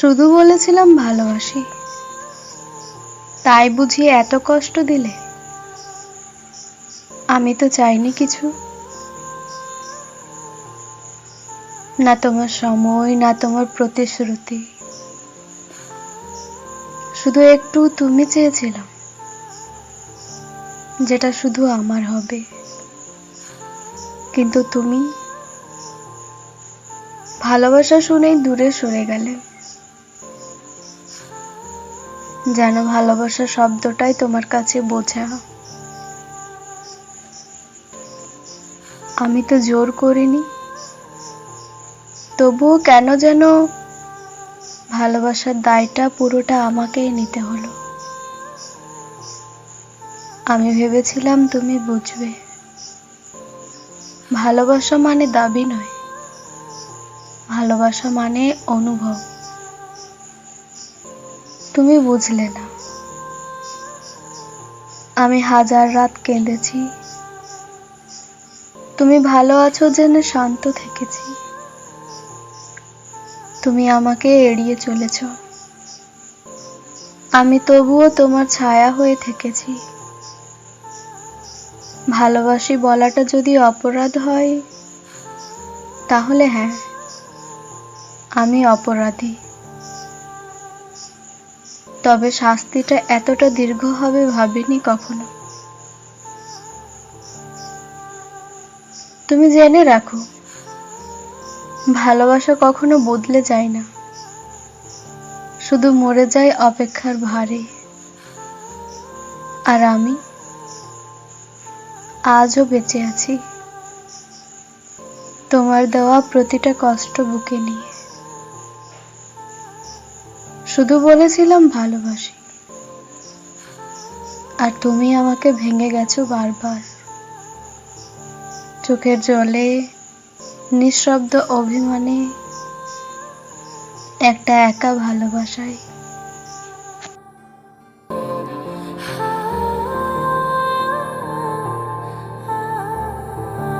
শুধু বলেছিলাম ভালোবাসি। তাই বুঝি এত কষ্ট দিলে? আমি তো চাইনি কিছু। না তোমার সময়, না তোমার প্রতিশ্রুতি। শুধু একটু তুমি চেয়েছিলাম যেটা শুধু আমার হবে। কিন্তু তুমি ভালোবাসা শুনেই দূরে সরে গেলে। যেন ভালোবাসা শব্দটাই তোমার কাছে বোঝা আমি তো জোর করিনি। তবুও কেন যেন ভালোবাসার দায়টা পুরোটা আমাকেই নিতে হলো। আমি ভেবেছিলাম তুমি বুঝবে। ভালোবাসা মানে দাবি নয়। ভালোবাসা মানে অনুভব। তুমি বুঝলে না। আমি হাজার রাত কেঁদেছি। তুমি ভালো আছো জেনে শান্ত থেকেছি। তুমি আমাকে এড়িয়ে চলেছ। আমি তবুও তোমার ছায়া হয়ে থেকেছি। ভালোবাসি বলাটা যদি অপরাধ হয়, তাহলে হ্যাঁ আমি অপরাধী। তবে শাস্তিটা এতটা দীর্ঘ হবে ভাবিনি কখনো। তুমি জেনে রাখো, ভালোবাসা কখনো বদলে যায় না। শুধু মরে যায় অপেক্ষার ভারে। আর আমি আজও বেঁচে আছি। তোমার দেওয়া প্রতিটা কষ্ট বুকে নিয়ে। শুধু বলেছিলাম ভালোবাসি। আর তুমি আমাকে ভেঙে গেছো বারবার। চোখের জলে, নিঃশব্দ অভিমানে, একটা একা ভালোবাসায়।